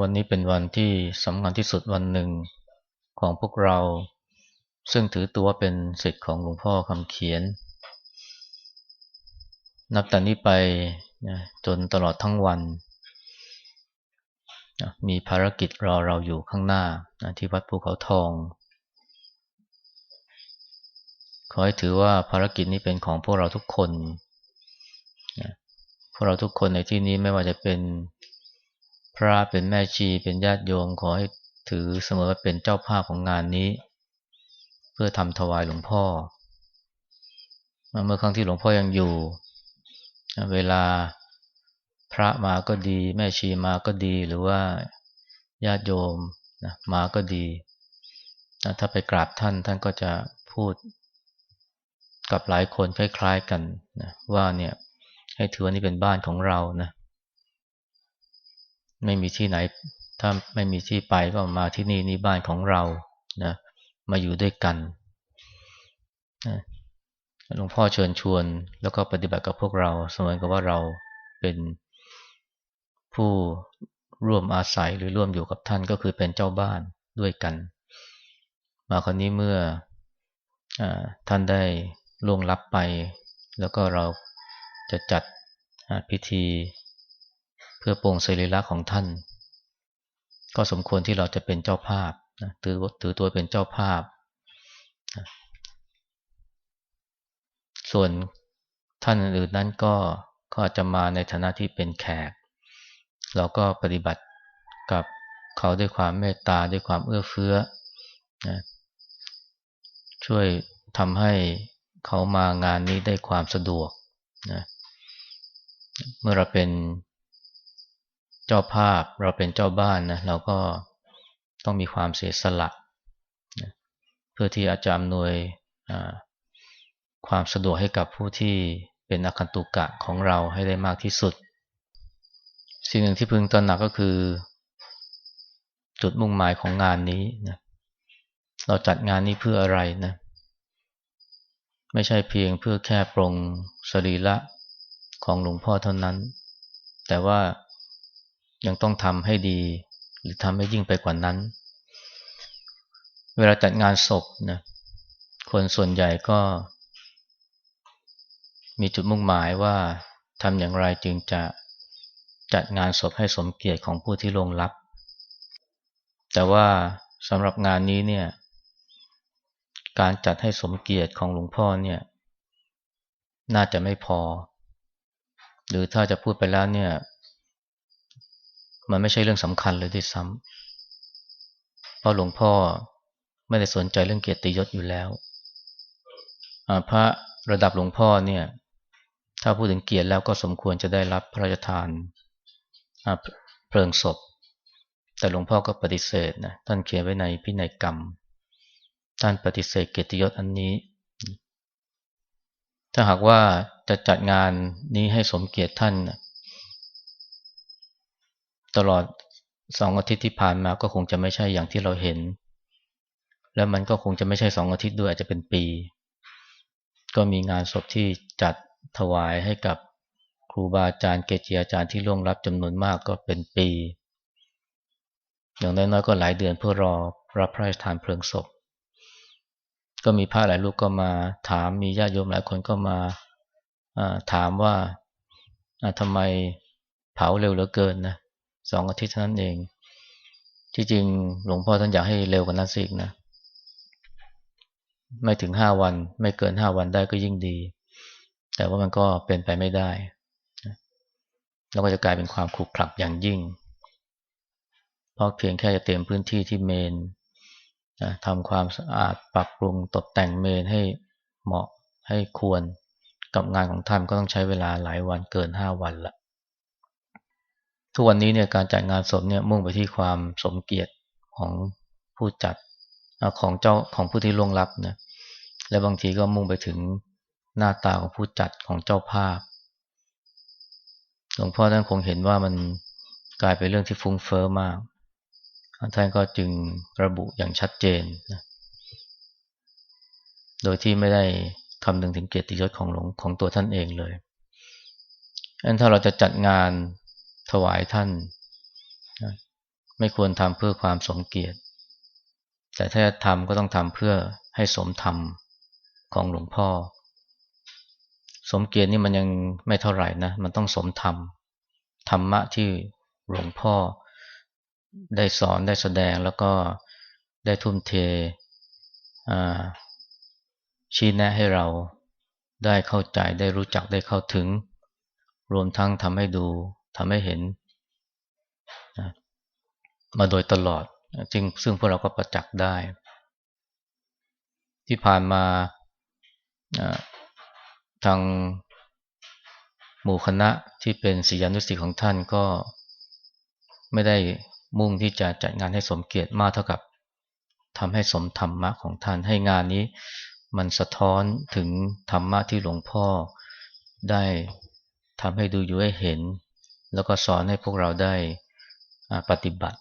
วันนี้เป็นวันที่สำคัญที่สุดวันหนึ่งของพวกเรา ซึ่งถือตัวเป็นสิทธิ์ของหลวงพ่อคำเขียน นับแต่นี้ไปจนตลอดทั้งวัน มีภารกิจรอเราอยู่ข้างหน้าที่วัดภูเขาทอง ขอให้ถือว่าภารกิจนี้เป็นของพวกเราทุกคน พวกเราทุกคนในที่นี้ไม่ว่าจะเป็น พระเป็นแม่ชีเป็นญาติโยมขอให้ถือเสมอว่าเป็นเจ้าภาพของงานนี้ เพื่อทำถวายหลวงพ่อ เมื่อครั้งที่หลวงพ่อยังอยู่ เวลาพระมาก็ดี แม่ชีมาก็ดีหรือว่าญาติโยมมาก็ดี ถ้าไปกราบท่านท่านก็จะพูดกับหลายคนคล้ายๆกันนะว่าเนี่ยให้ถือว่านี่เป็นบ้านของเรานะ ไม่มีที่ไหน ถ้าไม่มีที่ไปก็มาที่นี่นี่บ้านของเรานะมาอยู่ด้วยกันหลวงพ่อเชิญชวน แล้วก็ปฏิบัติกับพวกเราเสมือนกับว่าเราเป็นผู้ร่วมอาศัยหรือร่วมอยู่กับท่านก็คือเป็นเจ้าบ้านด้วยกัน มาคราวนี้เมื่ออท่านได้ล่วงลับไป แล้วก็เราจะจัดพิธี พื่อโปร่งสรีระของท่าน ก็สมควรที่เราจะเป็นเจ้าภาพนะถือถือตัวเป็นเจ้าภาพนะส่วนท่านอื่นนั้นก็ก็จะมาในฐานะที่เป็นแขก เราก็ปฏิบัติกับเขาด้วยความเมตตาด้วยความเอื้อเฟื้อนะช่วยทำให้เขามางานนี้ได้ความสะดวกนะเมื่อเราเป็น เจ้าภาพเราเป็นเจ้าบ้านนะเราก็ต้องมีความเสียสละนะเพื่อที่อาจจะอำนวยความสะดวกให้กับผู้ที่เป็นอาคันตุกะของเราให้ได้มากที่สุด สิ่งหนึ่งที่พึงตระหนักก็คือ จุดมุ่งหมายของงานนี้นะเราจัดงานนี้เพื่ออะไรนะไม่ใช่เพียงเพื่อแค่ปรงสรีระของหลวงพ่อเท่านั้น แต่ว่า ยังต้องทำให้ดี หรือทำให้ยิ่งไปกว่านั้น เวลาจัดงานศพนะคนส่วนใหญ่ก็ มีจุดมุ่งหมายว่าทำอย่างไรจึงจะจัดงานศพให้สมเกียรติของผู้ที่ลงรับ แต่ว่าสำหรับงานนี้เนี่ย การจัดให้สมเกียรติของหลวงพ่อเนี่ย น่าจะไม่พอ หรือถ้าจะพูดไปแล้วเนี่ย มันไม่ใช่เรื่องสำคัญเลยที่ซ้ำเพราะหลวงพ่อไม่ได้สนใจเรื่องเกียรติยศอยู่แล้วพระระดับหลวงพ่อเนี่ย ถ้าพูดถึงเกียรติแล้วก็สมควรจะได้รับพระราชทานเพลิงศพ แต่หลวงพ่อก็ปฏิเสธนะท่านเขียนไว้ในพินัยกรรม ท่านปฏิเสธเกียรติยศอันนี้ ถ้าหากว่าจะจัดงานนี้ให้สมเกียรติท่าน ตลอดสองอาทิตย์ที่ผ่านมาก็คงจะไม่ใช่อย่างที่เราเห็น แล้วมันก็คงจะไม่ใช่สองอาทิตย์ด้วยอาจจะเป็นปี ก็มีงานศพที่จัดถวายให้กับครูบาอาจารย์เกจิอาจารย์ที่ล่วงรับจำนวนมากก็เป็นปี อย่างน้อยๆก็หลายเดือนเพื่อรอรับพระราชทานเพลิงศพ ก็มีพระหลายลูกก็มาถามมีญาติโยมหลายคนก็มาถามว่าทำไมเผาเร็วเหลือเกินนะ สองอาทิตย์เท่านั้นเอง ที่จริงหลวงพ่อท่านอยากให้เร็วกว่านั้นสิกนะ ไม่ถึงห้าวัน ไม่เกินห้าวันได้ก็ยิ่งดี แต่ว่ามันก็เป็นไปไม่ได้แล้วก็จะกลายเป็นความขรุขระอย่างยิ่ง เพราะเพียงแค่จะเตรียมพื้นที่ที่เมนทำความสะอาดปรับปรุงตกแต่งเมนให้เหมาะให้ควรกับงานของท่านก็ต้องใช้เวลาหลายวันเกินห้าวันละ ทุกวันนี้เนี่ยการจัดงานศพเนี่ยมุ่งไปที่ความสมเกียรติของผู้จัดของเจ้าของผู้ที่ล่วงลับนะและบางทีก็มุ่งไปถึงหน้าตาของผู้จัดของเจ้าภาพหลวงพ่อท่านคงเห็นว่ามันกลายเป็นเรื่องที่ฟุ้งเฟอ้อมากท่านก็จึงระบุอย่างชัดเจนนะโดยที่ไม่ได้คำนึงถึงเกียรติยศของหลวงของตัวท่านเองเลยอันถ้าเราจะจัดงาน ถวายท่านไม่ควรทำเพื่อความสมเกียรติ แต่ถ้าจะทำก็ต้องทำเพื่อให้สมธรรมของหลวงพ่อ สมเกียรตินี่มันยังไม่เท่าไหร่นะ มันต้องสมธรรม ธรรมะที่หลวงพ่อได้สอนได้แสดงแล้วก็ได้ทุ่มเทชี้แนะให้เราได้เข้าใจได้รู้จักได้เข้าถึง รวมทั้งทำให้ดู ทำให้เห็นมาโดยตลอดจริงซึ่งพวกเราก็ประจักษ์ได้ ที่ผ่านมาทางหมู่คณะที่เป็นศิยานุศิษย์ของท่านก็ไม่ได้มุ่งที่จะจัดงานให้สมเกียรติมากเท่ากับทำให้สมธรรมะของท่านให้งานนี้ มันสะท้อนถึงธรรมะที่หลวงพ่อได้ทำให้ดูอยู่ให้เห็น แล้วก็สอนให้พวกเราได้ปฏิบัติ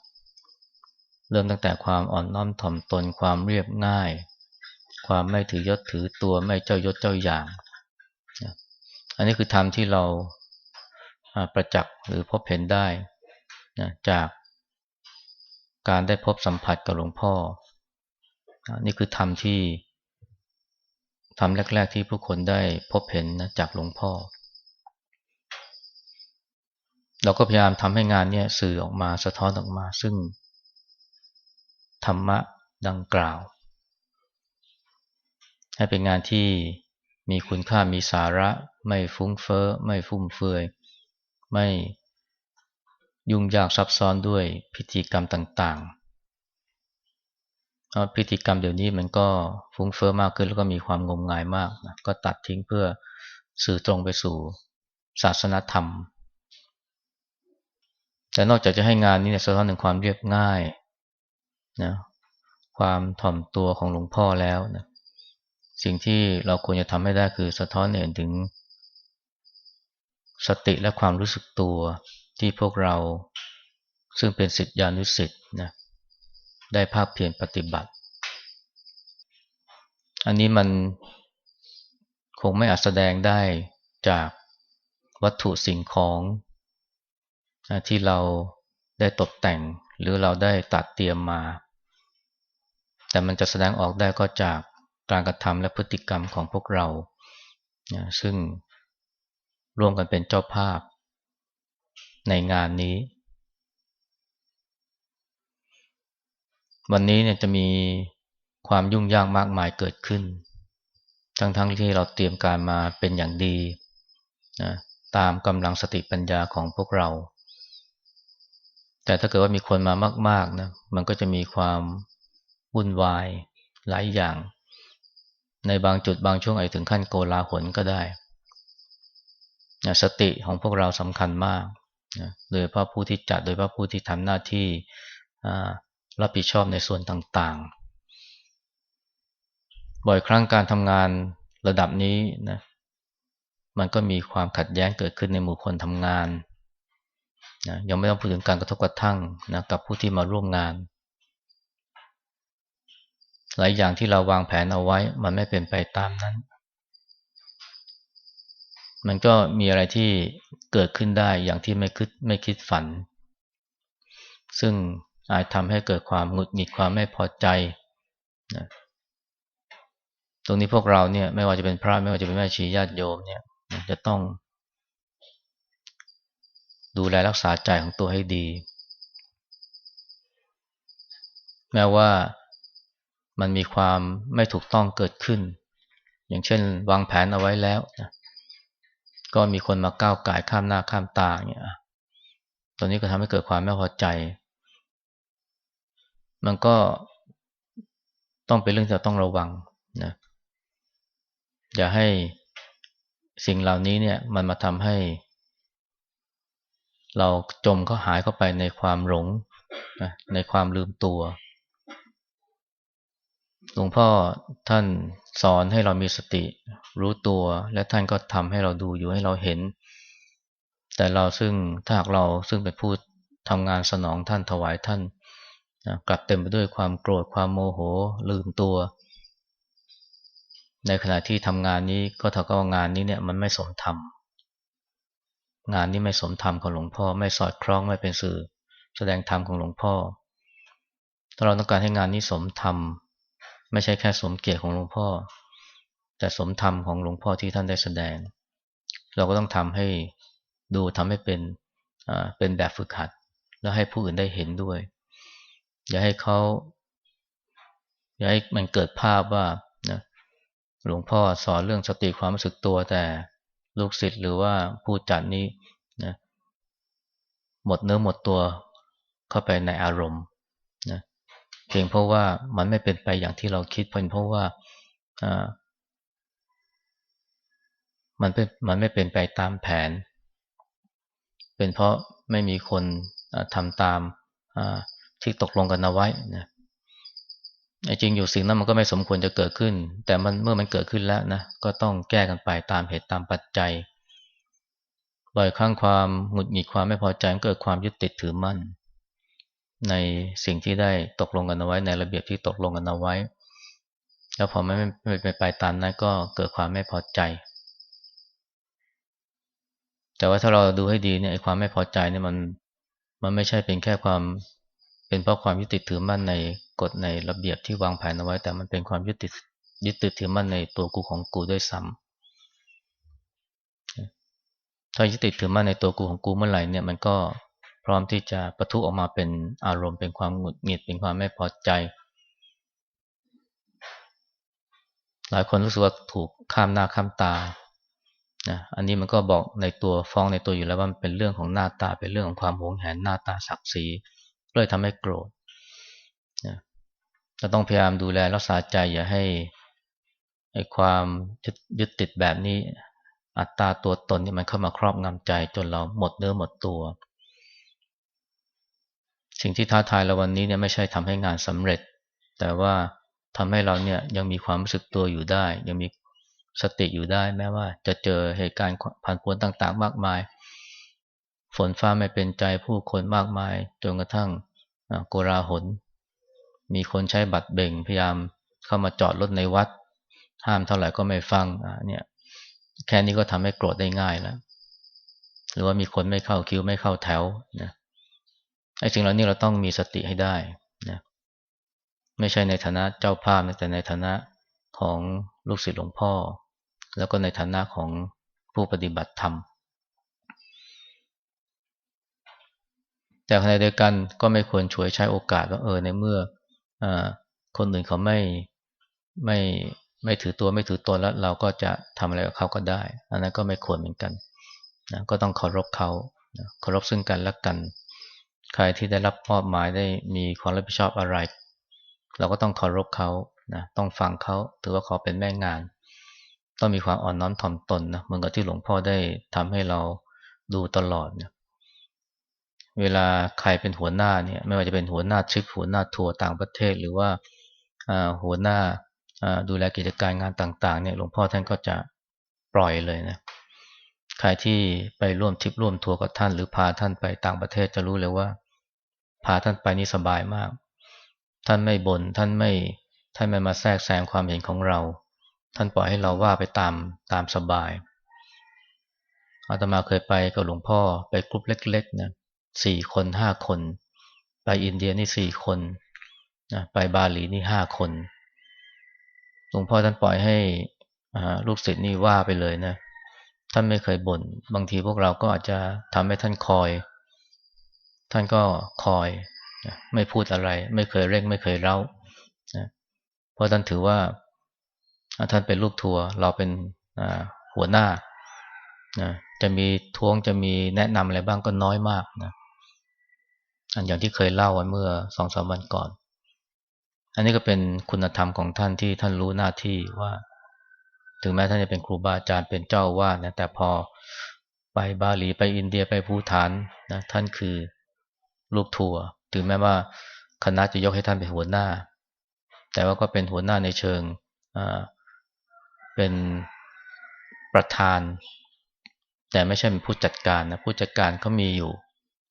เริ่มตั้งแต่ความอ่อนน้อมถ่อมตนความเรียบง่าย ความไม่ถือยศถือตัวไม่เจ้ายศเจ้าอย่าง อันนี้คือธรรมที่เราประจักษ์หรือพบเห็นได้จากการได้พบสัมผัสกับหลวงพ่อ นี่คือธรรมที่ทำแรก ๆ ที่ผู้คนได้พบเห็นนะจากหลวงพ่อ เราก็พยายามทำให้งานนี้สื่อออกมาสะท้อนออกมา ซึ่ง ธรรมะดังกล่าว ให้เป็นงานที่มีคุณค่ามีสาระ ไม่ฟุ้งเฟอ้อ ไม่ฟุ่มเฟือย ไม่ยุ่งยากซับซ้อนด้วยพิธีกรรมต่างๆเพิธีกรรมเดี๋ยวนี้มันก็ฟุ้งเฟอ้อมากขึ้นแล้วก็มีความงมงายมากนะก็ตัดทิ้งเพื่อสื่อตรงไปสู่ศาสนธรรม แต่นอกจากจะให้งานนี้เนี่ยสะท้อนถึงความเรียบง่ายนะความถ่อมตัวของหลวงพ่อแล้วนะสิ่งที่เราควรจะทำให้ได้คือสะท้อนเห็นถึง สติและความรู้สึกตัวที่พวกเราซึ่งเป็นสิทธิานุสิทธิ์นะได้ภาคเพียรปฏิบัติ อันนี้มันคงไม่อาจแสดงได้จากวัตถุสิ่งของ ที่เราได้ตกแต่งหรือเราได้ตัดเตรียมมา แต่มันจะแสดงออกได้ก็จากการกระทำและพฤติกรรมของพวกเรา ซึ่งร่วมกันเป็นเจ้าภาพ ในงานนี้ วันนี้เนี่ยจะมีความยุ่งยากมากมายเกิดขึ้น ทั้งๆทที่เราเตรียมการมาเป็นอย่างดีนะตามกำลังสติปัญญาของพวกเรา แต่ถ้าเกิดว่ามีคนมามากๆนะมันก็จะมีความวุ่นวายหลายอย่าง ในบางจุดบางช่วงอาจถึงขั้นโกลาหลก็ได้นะสติของพวกเราสำคัญมากนะโดยพระผู้ที่จัดโดยพระผู้ที่ทำหน้าที่รับผิดชอบในส่วนต่างๆ บ่อยครั้งการทำงานระดับนี้นะมันก็มีความขัดแย้งเกิดขึ้นในหมู่คนทำงาน นะยังไม่ต้องพูดถึงการกระทบกระทั่งนะกับผู้ที่มาร่วมงาน หลายอย่างที่เราวางแผนเอาไว้ มันไม่เป็นไปตามนั้น มันก็มีอะไรที่เกิดขึ้นได้อย่างที่ไม่คิดไม่คิดฝัน ซึ่งอาจทำให้เกิดความหงุดหงิดความไม่พอใจนะตรงนี้พวกเราเนี่ยไม่ว่าจะเป็นพระไม่ว่าจะเป็นแม่ชีญาติโยมเนี่ยจะต้อง ดูแลรักษาใจของตัวให้ดี แม้ว่ามันมีความไม่ถูกต้องเกิดขึ้น อย่างเช่น วางแผนเอาไว้แล้วนะก็มีคนมาก้าวไก่ข้ามหน้าข้ามตาเนี่ยตอนนี้ก็ทำให้เกิดความไม่พอใจ มันก็ต้องเป็นเรื่องที่ต้องระวังนะ อย่าให้สิ่งเหล่านี้เนี่ยมันมาทำให้ เราจมเขาหายเข้าไปในความหลงในความลืมตัวหลวงพ่อท่านสอนให้เรามีสติ รู้ตัว และท่านก็ทำให้เราดูอยู่ให้เราเห็น แต่เราซึ่งถ้าหากเราซึ่งเป็นผู้ทำงานสนองท่านถวายท่านนะกลับเต็มไปด้วยความโกรธความโมโหลืมตัว ในขณะที่ทำงานนี้ก็เท่ากับงานนี้เนี่ยมันไม่สมธรรม งานนี้ไม่สมธรรมของหลวงพ่อ ไม่สอดคล้องไม่เป็นสื่อ แสดงธรรมของหลวงพ่อ ถ้าเราต้องการให้งานนี้สมธรรม ไม่ใช่แค่สมเกียรติของหลวงพ่อ แต่สมธรรมของหลวงพ่อที่ท่านได้แสดง เราก็ต้องทำให้ดูทำให้เป็นเป็นแบบฝึกหัด แล้วให้ผู้อื่นได้เห็นด้วย อย่าให้เขาอย่าให้มันเกิดภาพว่านะหลวงพ่อสอนเรื่องสติความรู้สึกตัวแต่ ลูกศิษย์หรือว่าผู้จัดนี้นะหมดเนื้อหมดตัวเข้าไปในอารมณ์นะเพียงเพราะว่ามันไม่เป็นไปอย่างที่เราคิดเพียงเพราะว่ามันเป็นมันไม่เป็นไปตามแผน เป็นเพราะไม่มีคนทำตามที่ตกลงกันเอาไว้นะ จริงอยู่สิ่งนั้นมันก็ไม่สมควรจะเกิดขึ้น แต่มันเมื่อมันเกิดขึ้นแล้วนะก็ต้องแก้กันไปตามเหตุตามปัจจัยบ่อยครั้งความหงุดหงิดความไม่พอใจเกิดความยึดติดถือมั่น ในสิ่งที่ได้ตกลงกันเอาไว้ในระเบียบที่ตกลงกันเอาไว้ แล้วพอไม่ไม่ไปไปตามนั้นก็เกิดความไม่พอใจ แต่ว่าถ้าเราดูให้ดีเนี่ยความไม่พอใจเนี่ยมันมันไม่ใช่เป็นแค่ความเป็นเพราะความยึดติดถือมั่นใน กฎในระเบียบที่วางแผนเอาไว้ แต่มันเป็นความยึดติดยึดติดถือมั่นในตัวกูของกูด้วยซ้ำถ้ายึดติดถือมั่นในตัวกูของกูเมื่อไหร่เนี่ยมันก็พร้อมที่จะประทุออกมาเป็นอารมณ์เป็นความหงุดหงิดเป็นความไม่พอใจ หลายคนรู้สึกว่าถูกข้ามหน้าข้ามตานะอันนี้มันก็บอกในตัวฟ้องในตัวอยู่แล้วว่ามันเป็นเรื่องของหน้าตาเป็นเรื่องของความหวงแหนหน้าตาศักดิ์ศรีเลยทำให้โกรธ เราต้องพยายามดูแลรักษาใจอย่าให้ไอ้ความยึดติดแบบนี้ อัตตาตัวตนนี่มันเข้ามาครอบงำใจ จนเราหมดเนื้อหมดตัว สิ่งที่ท้าทายเราวันนี้เนี่ยไม่ใช่ทำให้งานสำเร็จ แต่ว่าทำให้เราเนี่ยยังมีความรู้สึกตัวอยู่ได้ ยังมีสติอยู่ได้แม้ว่า จะเจอเหตุการณ์ผ่านพ้นต่าง ๆ มากมาย ฝนฟ้าไม่เป็นใจผู้คนมากมายจนกระทั่งโกราหน มีคนใช้บัตรเบ่งพยายามเข้ามาจอดรถในวัด ห้ามเท่าไหร่ก็ไม่ฟังเนี่ยแค่นี้ก็ทำให้โกรธได้ง่ายแล้ว หรือว่ามีคนไม่เข้าคิวไม่เข้าแถวนะไอ้สิ่งเหล่านี้เราต้องมีสติให้ได้นะไม่ใช่ในฐานะเจ้าภาพแต่ในฐานะของลูกศิษย์หลวงพ่อ แล้วก็ในฐานะของผู้ปฏิบัติธรรมแต่ขณะเดียวกันก็ไม่ควรช่วยใช้โอกาสว่าเออในเมื่อ คนอื่นเขาไม่ไม่ไม่ถือตัวไม่ถือตนแล้วเราก็จะทำอะไรกับเขาก็ได้ อันนั้นก็ไม่ควรเหมือนกันนะก็ต้องเคารพเขาเคารพซึ่งกันและกัน ใครที่ได้รับมอบหมายได้มีความรับผิดชอบอะไร เราก็ต้องเคารพเขานะต้องฟังเขาถือว่าเขาเป็นแม่งาน ต้องมีความอ่อนน้อมถ่อมตนนะเหมือนกับที่หลวงพ่อได้ทำให้เราดูตลอดนี่ย เวลาใครเป็นหัวหน้าเนี่ยไม่ว่าจะเป็นหัวหน้าทริปหัวหน้าทัวร์ต่างประเทศ หรือว่าหัวหน้าดูแลกิจการงานต่างๆเนี่ยหลวงพ่อท่านก็จะปล่อยเลยนะใครที่ไปร่วมทริปร่วมทัวร์กับท่าน หรือพาท่านไปต่างประเทศจะรู้เลยว่า พาท่านไปนี่สบายมาก ท่านไม่บน่นท่านไม่ท่านไม่มาแทรกแซงความเห็นของเรา ท่านปล่อยให้เราว่าไปตามตามสบายอาตมาเคยไปกับหลวงพ่อไปกลุ่มเล็กๆนะ สี่คนห้าคน ไปอินเดียนี่สี่คนนะไปบาหลีนี่ห้าคนหลวงพ่อท่านปล่อยให้ลูกศิษย์นี่ว่าไปเลยนะ ท่านไม่เคยบน่นบางทีพวกเราก็อาจจะทำให้ท่านคอย ท่านก็คอยไม่พูดอะไร ไม่เคยเร่ง ไม่เคยเล่านะเพราะท่านถือว่าท่านเป็นลูกทัวร์เราเป็นหัวหน้านะจะมีท้วงจะมีแนะนำอะไรบ้างก็น้อยมากนะ อันอย่างที่เคยเล่าไว้เมื่อสองสามวันก่อน อันนี้ก็เป็นคุณธรรมของท่านที่ท่านรู้หน้าที่ว่า ถึงแม้ท่านจะเป็นครูบาอาจารย์เป็นเจ้าวาดนะแต่พอไปบาหลีไปอินเดียไปภูฐานนะท่านคือลูกทัวร์ถึงแม้ว่าคณะจะยกให้ท่านเป็นหัวหน้า แต่ว่าก็เป็นหัวหน้าในเชิงเป็นประธาน แต่ไม่ใช่เป็นผู้จัดการนะผู้จัดการเขามีอยู่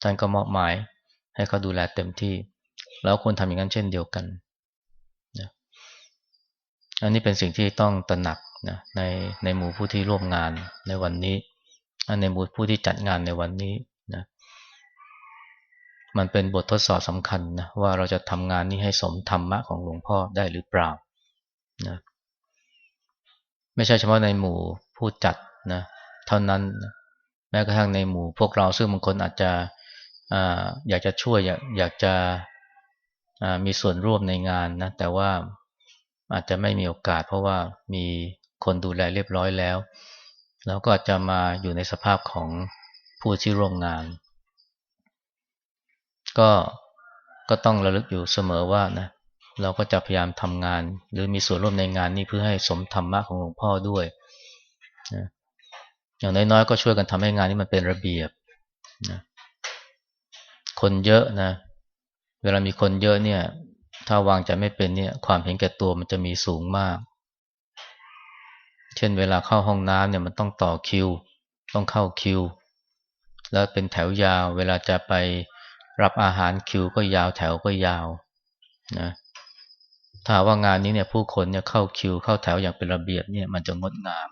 ท่านก็มอบหมาย ให้เขาดูแลเต็มที่แล้วควรทำอย่างนั้นเช่นเดียวกันนะอันนี้เป็นสิ่งที่ต้องตระหนักนะในในหมู่ผู้ที่ร่วมงานในวันนี้ในหมู่ผู้ที่จัดงานในวันนี้นะมันเป็นบททดสอบสำคัญนะว่าเราจะทำงานนี้ให้สมธรรมะของหลวงพ่อได้หรือเปล่านะไม่ใช่เฉพาะในหมู่ผู้จัดนะเท่านั้นนะแม้กระทั่งในหมู่พวกเราซึ่งบางคนอาจจะ อยากจะช่วยอยากอยากจะมีส่วนร่วมในงานนะแต่ว่าอาจจะไม่มีโอกาส เพราะว่ามีคนดูแลเรียบร้อยแล้ว แล้วก็จะมาอยู่ในสภาพของผู้ที่ร่วมงาน ก็ก็ต้องระลึกอยู่เสมอว่านะเราก็จะพยายามทำงาน หรือมีส่วนร่วมในงานนี้เพื่อให้สมธรรมะของหลวงพ่อด้วยนะอย่างน้อยๆ ก็ช่วยกันทำให้งานนี้มันเป็นระเบียบนะ คนเยอะนะ เวลามีคนเยอะเนี่ย ถ้าวางใจไม่เป็นเนี่ย ความเห็นแก่ตัวมันจะมีสูงมาก เช่นเวลาเข้าห้องน้ำเนี่ยมันต้องต่อคิว ต้องเข้าคิว แล้วเป็นแถวยาว เวลาจะไปรับอาหารคิวก็ยาวแถวก็ยาวนะถ้าว่างานนี้เนี่ยผู้คนเนี่ยเข้าคิว เข้าแถวอย่างเป็นระเบียบเนี่ยมันจะงดงาม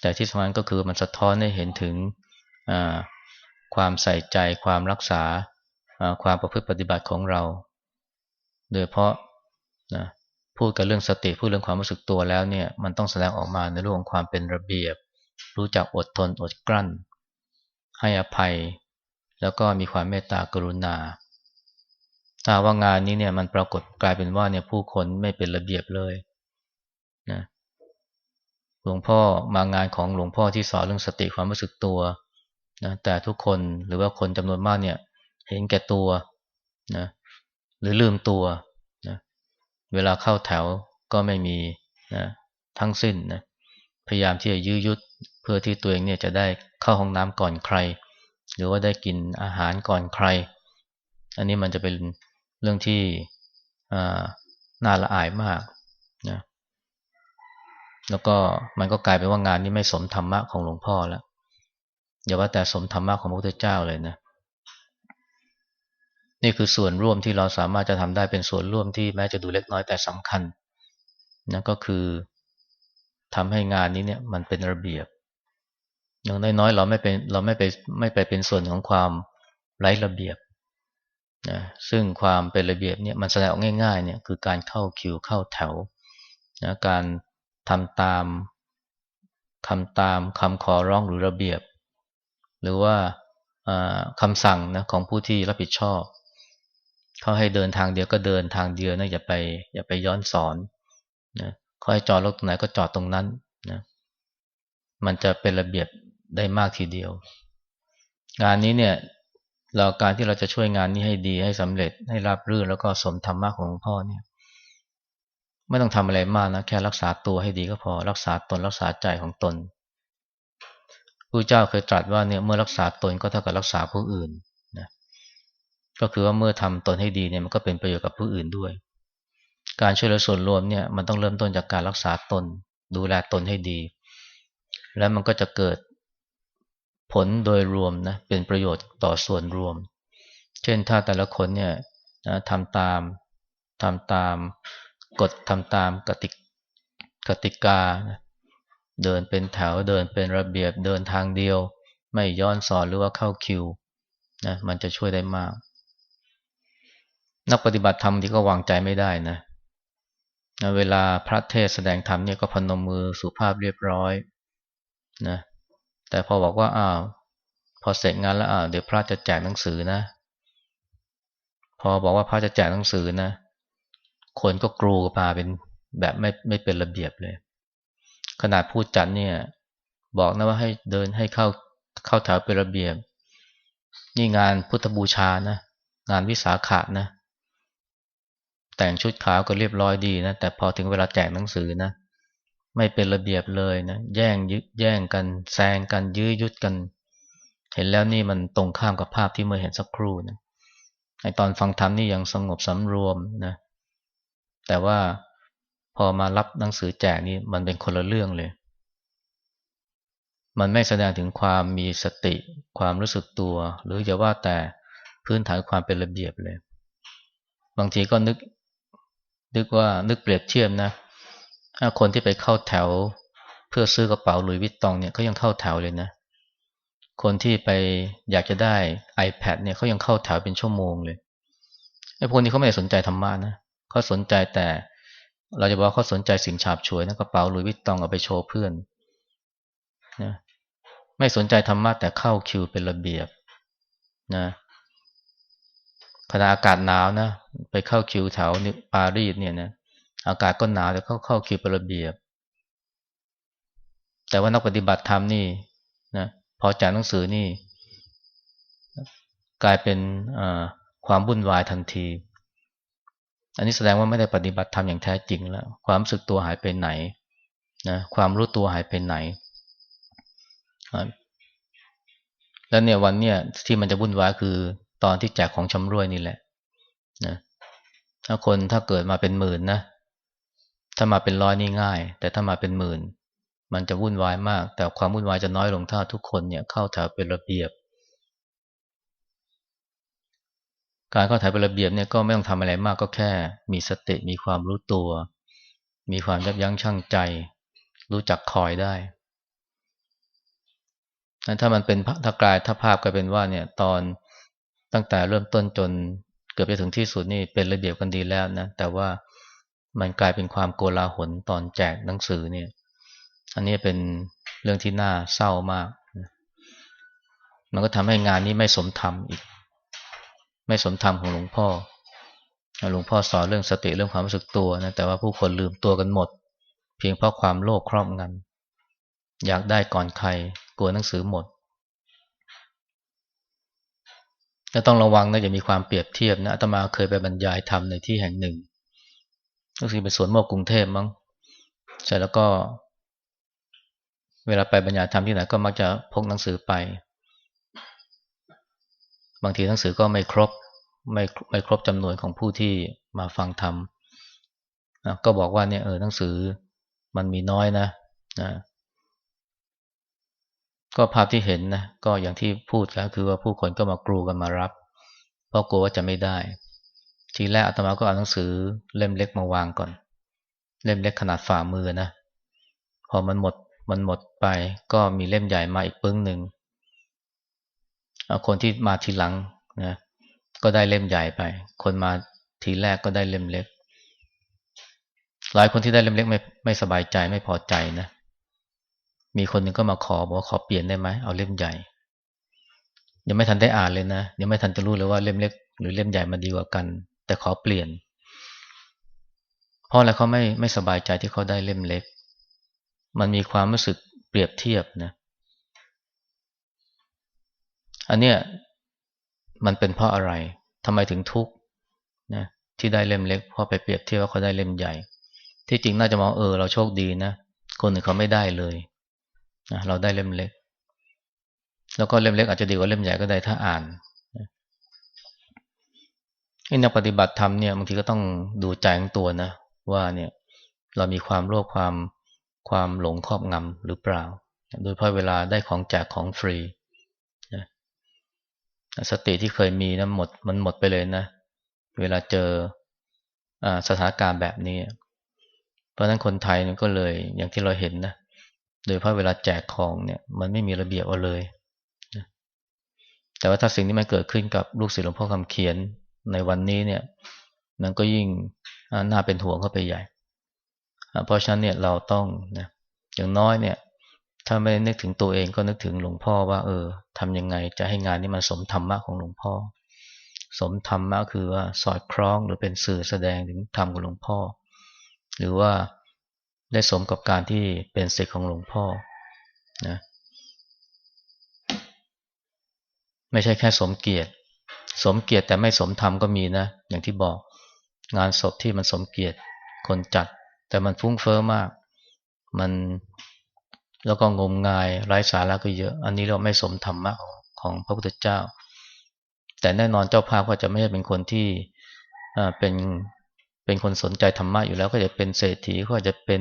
แต่ที่สำคัญก็คือมันสะท้อนให้เห็นถึง ความใส่ใจความรักษาความประพฤติปฏิบัติของเรา โดยเพราะนะพูดกันเรื่องสติพูดเรื่องความรู้สึกตัวแล้วเนี่ยมันต้องแสดงออกมาในเรื่องของความเป็นระเบียบ รู้จักอดทนอดกลั้น ให้อภัย แล้วก็มีความเมตตากรุณาถ้าว่างานนี้เนี่ยมันปรากฏกลายเป็นว่าเนี่ยผู้คนไม่เป็นระเบียบเลยนะหลวงพ่อมางานของหลวงพ่อที่สอนเรื่องสติความรู้สึกตัว นะแต่ทุกคนหรือว่าคนจำนวนมากเนี่ยเห็นแก่ตัวนะหรือลืมตัวนะเวลาเข้าแถวก็ไม่มีนะทั้งสิ้นนะพยายามที่จะยื้อยุดเพื่อที่ตัวเองเนี่ยจะได้เข้าห้องน้ำก่อนใคร หรือว่าได้กินอาหารก่อนใคร อันนี้มันจะเป็นเรื่องที่น่าละอายมากนะแล้วก็มันก็กลายเป็นว่างานนี้ไม่สมธรรมะของหลวงพ่อแล้ว อย่าว่าแต่สมธรรมะของพระพุทธเจ้าเลยนะ นี่คือส่วนร่วมที่เราสามารถจะทำได้เป็นส่วนร่วมที่แม้จะดูเล็กน้อยแต่สำคัญนะก็คือทำให้งานนี้เนี่ยมันเป็นระเบียบ อย่างน้อยๆเราไม่เป็นเราไม่ไปไม่ไปเป็นส่วนของความไร้ระเบียบนะซึ่งความเป็นระเบียบเนี่ยมันแสดงออกง่ายๆเนี่ยคือการเข้าคิวเข้าแถวนะการทำตามคำตามคำขอร้องหรือระเบียบ หรือว่าคำสั่งนะของผู้ที่รับผิดชอบเขาให้เดินทางเดียวก็เดินทางเดียวนะอย่าไปอย่าไปย้อนสอนนะเขาให้จอดรถตรงไหนก็จอดตรงนั้นนะมันจะเป็นระเบียบได้มากทีเดียว งานนี้เนี่ยเราการที่เราจะช่วยงานนี้ให้ดีให้สำเร็จให้รับรื่นแล้วก็สมธรรมะของหลวงพ่อเนี่ย ไม่ต้องทำอะไรมากนะแค่รักษาตัวให้ดีก็พอรักษาตนรักษาใจของตน พระเจ้าเคยตรัสว่าเนี่ยเมื่อรักษาตนก็เท่ากับรักษาผู้อื่นนะก็คือว่าเมื่อทำตนให้ดีเนี่ยมันก็เป็นประโยชน์กับผู้อื่นด้วย การช่วยเหลือส่วนรวมเนี่ยมันต้องเริ่มต้นจากการรักษาตน ดูแลตนให้ดี แล้วมันก็จะเกิดผลโดยรวมนะเป็นประโยชน์ต่อส่วนรวม เช่นถ้าแต่ละคนเนี่ยนะทำตามทำตามกฎทำตามกติกติกานะ เดินเป็นแถวเดินเป็นระเบียบเดินทางเดียว ไม่ย้อนสอนหรือว่าเข้าคิวนะมันจะช่วยได้มาก นักปฏิบัติธรรมที่ก็วางใจไม่ได้นะนะเวลาพระเทศแสดงธรรมเนี่ยก็พนมมือสุภาพเรียบร้อยนะแต่พอบอกว่าอ้าวพอเสร็จงานแล้วอ้าวเดี๋ยวพระจะแจกหนังสือนะ พอบอกว่าพระจะแจกหนังสือนะ คนก็กรูมาเป็นแบบไม่ไม่เป็นระเบียบเลย ขนาดพูดจัดเนี่ย บอกนะว่าให้เดินให้เข้าเข้าแถวเป็นระเบียบ นี่งานพุทธบูชานะ งานวิสาขะนะ แต่งชุดขาวก็เรียบร้อยดีนะ แต่พอถึงเวลาแจกหนังสือนะ ไม่เป็นระเบียบเลยนะ แย่งยึดแย่งกันแซงกันยื้อยุดกัน เห็นแล้วนี่มันตรงข้ามกับภาพที่เมื่อเห็นสักครู่นะไอตอนฟังธรรมนี่ยังสงบสำรวมนะ แต่ว่า พอมารับหนังสือแจกนี่มันเป็นคนละเรื่องเลย มันไม่แสดงถึงความมีสติ ความรู้สึกตัว หรือจะว่าแต่พื้นฐานความเป็นระเบียบเลย บางทีก็นึก นึกว่านึกเปรียบเทียบนะคนที่ไปเข้าแถว เพื่อซื้อกระเป๋าหลุยวิตตองเนี่ยเขายังเข้าแถวเลยนะ คนที่ไปอยากจะได้ iPad เนี่ยเขายังเข้าแถวเป็นชั่วโมงเลยไอ้พวกนี้เขาไม่ได้สนใจธรรมะนะเขาสนใจแต่ เราจะบอกว่าเขาสนใจสิ่งฉาบฉวยนะกระเป๋าลุยวิตตองเอาไปโชว์เพื่อนนะไม่สนใจธรรมะแต่เข้าคิวเป็นระเบียบนะขณะอากาศหนาวนะไปเข้าคิวแถวปารีสเนี่ยนะอากาศก็หนาวแต่เข้าเข้าคิวเป็นระเบียบ แต่ว่านักปฏิบัติธรรมนี่นะพอจากหนังสือนี่ กลายเป็นความวุ่นวายทันที อันนี้แสดงว่าไม่ได้ปฏิบัติธรรมอย่างแท้จริงแล้ว ความรู้สึกตัวหายไปไหนนะความรู้ตัวหายไปไหน แล้วเนี่ยวันเนี่ยที่มันจะวุ่นวายคือตอนที่แจกของชำร่วยนี่แหละนะถ้าคนถ้าเกิดมาเป็นหมื่นนะ ถ้ามาเป็นร้อยนี่ง่าย แต่ถ้ามาเป็นหมื่น มันจะวุ่นวายมาก แต่ความวุ่นวายจะน้อยลงถ้าทุกคนเนี่ยเข้าแถวเป็นระเบียบ การเข้าแถวเป็นระเบียบเนี่ยก็ไม่ต้องทำอะไรมากก็แค่ มีสติมีความรู้ตัว มีความยับยั้งชั่งใจ รู้จักคอยได้ถ้ามันเป็นถ้ากลายถ้าภาพก็เป็นว่าเนี่ยตอนตั้งแต่เริ่มต้นจนเกือบจะถึงที่สุดนี่เป็นระเบียบกันดีแล้วนะแต่ว่ามันกลายเป็นความโกลาหลตอนแจกหนังสือเนี่ย อันนี้เป็นเรื่องที่น่าเศร้ามาก มันก็ทำให้งานนี้ไม่สมธรรมอีก ไม่สมธรรมของหลวงพ่อหลวงพ่อสอนเรื่องสติเรื่องความรู้สึกตัวนะแต่ว่าผู้คนลืมตัวกันหมด เพียงเพราะความโลภครอบงำอยากได้ก่อนใครกลัวหนังสือหมดจะต้องระวังนะอย่ามีความเปรียบเทียบนะอาตมาเคยไปบรรยายธรรมในที่แห่งหนึ่งก็คือเป็นสวนโมกกรุงเทพมั้งเสร็จแล้วก็ เวลาไปบรรยายธรรมที่ไหนก็มักจะพกหนังสือไป บางทีหนังสือก็ไม่ครบไม่ไม่ครบจำนวนของผู้ที่มาฟังธรรมนะก็บอกว่าเนี่ยเออหนังสือมันมีน้อยนะนะก็ภาพที่เห็นนะก็อย่างที่พูดก็คือว่าผู้คนก็มากรูกันมารับ เพราะกลัวว่าจะไม่ได้ ทีแรกอาตมาก็เอาหนังสือเล่มเล็กมาวางก่อน เล่มเล็กขนาดฝ่ามือนะพอมันหมดมันหมดไปก็มีเล่มใหญ่มาอีกปึ้งหนึ่ง คนที่มาทีหลังนะก็ได้เล่มใหญ่ไป คนมาทีแรกก็ได้เล่มเล็ก หลายคนที่ได้เล่มเล็กไม่ไม่สบายใจไม่พอใจนะ มีคนหนึ่งก็มาขอบอกว่าขอเปลี่ยนได้ไหมเอาเล่มใหญ่ ยังไม่ทันได้อ่านเลยนะยังไม่ทันจะรู้เลยว่าเล่มเล็ก หรือเล่มใหญ่มันดีกว่ากัน แต่ขอเปลี่ยน เพราะอะไรเขาไม่ไม่สบายใจที่เขาได้เล่มเล็ก มันมีความรู้สึกเปรียบเทียบนะ อันเนี้ยมันเป็นเพราะอะไรทำไมถึงทุกข์นะที่ได้เล่มเล็กเพราะไปเปรียบเทียบว่าเขาได้เล่มใหญ่ ที่จริงน่าจะมองเออเราโชคดีนะคนอื่นเขาไม่ได้เลยนะเราได้เล่มเล็ก แล้วก็เล่มเล็กอาจจะดีกว่าเล่มใหญ่ก็ได้ถ้าอ่านนี่นักปฏิบัติธรรมเนี่ยบางทีก็ต้องดูใจของตัวนะ ว่าเนี่ยเรามีความโลภความความหลงครอบงำหรือเปล่า โดยเพราะเวลาได้ของแจกของฟรี สติที่เคยมีนะหมดมันหมดไปเลยนะ เวลาเจออสถานการณ์แบบนี้ เพราะฉะนั้นคนไทยก็เลยอย่างที่เราเห็นนะ โดยเพราะเวลาแจกของเนี่ย มันไม่มีระเบียบเอาเลยนะแต่ว่าถ้าสิ่งที่มันเกิดขึ้นกับลูกศิษย์หลวงพ่อคำเขียนในวันนี้เนี่ย มันก็ยิ่งน่าเป็นห่วงเข้าไปใหญ่ เพราะฉะนั้นเนี่ยเราต้องนะอย่างน้อยเนี่ย ถ้าไม่นึกถึงตัวเองก็นึกถึงหลวงพ่อว่า เออทำยังไงจะให้งานนี้มันสมธรรมะของหลวงพ่อ สมธรรมะคือว่าสอดคล้องหรือเป็นสื่อแสดงถึงธรรมของหลวงพ่อ หรือว่าได้สมกับการที่เป็นศิษย์ของหลวงพ่อนะไม่ใช่แค่สมเกียรติ สมเกียรติแต่ไม่สมธรรมก็มีนะ อย่างที่บอกงานศพที่มันสมเกียรติคนจัด แต่มันฟุ้งเฟอ้อมาก มัน แล้วก็งมงายไร้สาระก็เยอะ อันนี้เราไม่สมธรรมะของพระพุทธเจ้า แต่แน่นอนเจ้าภาพก็จะไม่ใช่เป็นคนที่เป็นเป็นคนสนใจธรรมะอยู่แล้ว ก็จะเป็นเศรษฐีก็จะเป็น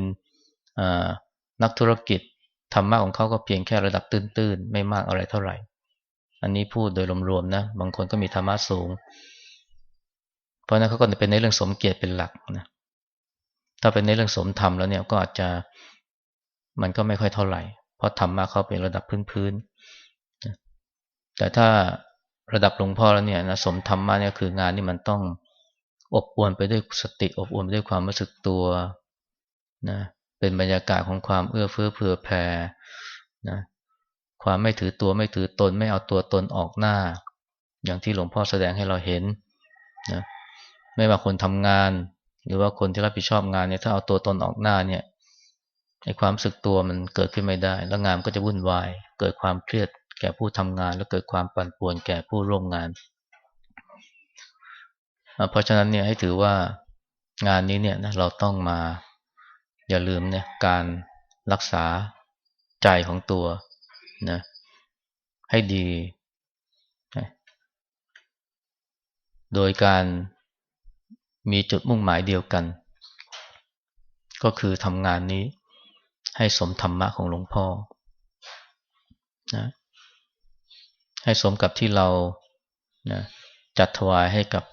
นักธุรกิจธรรมะของเขาก็เพียงแค่ระดับตื้นๆ ไม่มากอะไรเท่าไหร่ อันนี้พูดโดยรวมๆนะ บางคนก็มีธรรมะสูง เพราะนั้นเขาก็เป็นในเรื่องสมเกียรติเป็นหลักนะ ถ้าเป็นในเรื่องสมธรรมแล้วเนี่ยก็อาจจะ มันก็ไม่ค่อยเท่าไหร่ เพราะธรรมะเขาเป็นระดับพื้นๆแต่ถ้าระดับหลวงพ่อแล้วเนี่ยนะสมธรรมะเนี่ยคืองานนี่มันต้องอบอวลไปด้วยสติอบอวลไปด้วยความรู้สึกตัวนะเป็นบรรยากาศของความเอื้อเฟื้อเผื่อแผ่นะความไม่ถือตัวไม่ถือตนไม่เอาตัวตนออกหน้า อย่างที่หลวงพ่อแสดงให้เราเห็นนะไม่ว่าคนทำงาน หรือว่าคนที่รับผิดชอบงานเนี่ยถ้าเอาตัวตนออกหน้าเนี่ย ในความสึกตัวมันเกิดขึ้นไม่ได้ แล้วงานก็จะวุ่นวาย เกิดความเครียดแก่ผู้ทำงาน แล้วเกิดความปั่นป่วนแก่ผู้ร่วมงาน เพราะฉะนั้นเนี่ยให้ถือว่างานนี้เนี่ยนะเราต้องมาอย่าลืมเนี่ยการรักษาใจของตัวนะให้ดี โดยการมีจุดมุ่งหมายเดียวกัน ก็คือทำงานนี้ ให้สมธรรมะของหลวงพ่อนะให้สมกับที่เรานะจัดถวายให้กับ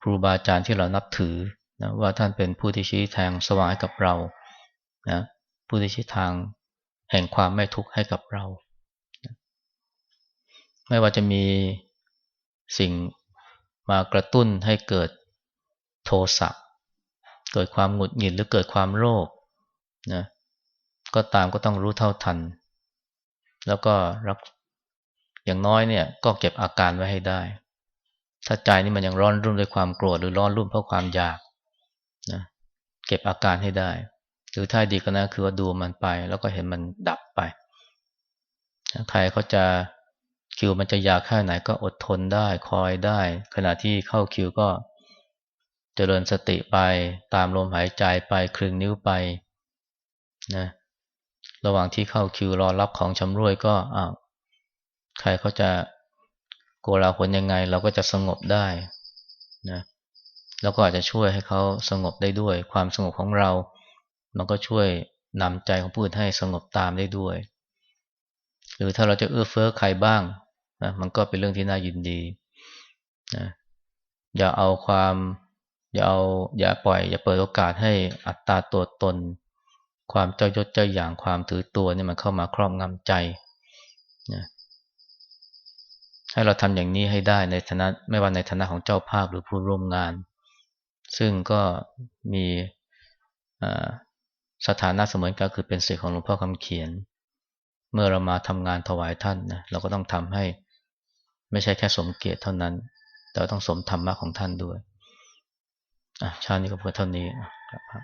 ครูบาอาจารย์ที่เรานับถือนะว่าท่านเป็นผู้ที่ชี้ทางสว่างให้กับเรานะผู้ที่ชี้ทางแห่งความไม่ทุกข์ให้กับเรานะไม่ว่าจะมีสิ่งมากระตุ้นให้เกิดโทสะเกิดความหงุดหงิดหรือเกิดความโลภ นะก็ตามก็ต้องรู้เท่าทัน แล้วก็รักอย่างน้อยเนี่ยก็เก็บอาการไว้ให้ได้ ถ้าใจนี่มันยังร้อนรุ่มด้วยความโกรธหรือร้อนรุ่มเพราะความอยากนะเก็บอาการให้ได้ หรือถ้าดีก็นะคือว่าดูมันไป แล้วก็เห็นมันดับไปใครเขาจะคิวมันจะยากแค่ไหนก็อดทนได้คอยได้ ขณะที่เข้าคิวก็เจริญสติไปตามลมหายใจไปคลึงนิ้วไป นะระหว่างที่เข้าคิวรอรับของชำร่วยก็อ้าวใครเขาจะโกลาหลยังไง เราก็จะสงบได้นะแล้วก็อาจจะช่วยให้เขาสงบได้ด้วย ความสงบของเรา มันก็ช่วยนำใจของผู้อื่นให้สงบตามได้ด้วย หรือถ้าเราจะเอื้อเฟื้อใครบ้างนะมันก็เป็นเรื่องที่น่ายินดีนะอย่าเอาความอย่าเอาอย่าปล่อย อย่าเปิดโอกาสให้อัตตาตัวตน ความเจ้ายศเจ้าอย่างความถือตัวเนี่ยมันเข้ามาครอบงำใจนะให้เราทำอย่างนี้ให้ได้ในฐานะไม่ว่าในฐานะของเจ้าภาพหรือผู้ร่วมงาน ซึ่งก็มีสถานะเสมือนกันคือเป็นศิษย์ของหลวงพ่อคำเขียน เมื่อเรามาทำงานถวายท่านนะเราก็ต้องทำให้ไม่ใช่แค่สมเกียรติเท่านั้น แต่ต้องสมธรรมะของท่านด้วย อะ ชาตินี้ก็เพื่อเท่านี้ครับ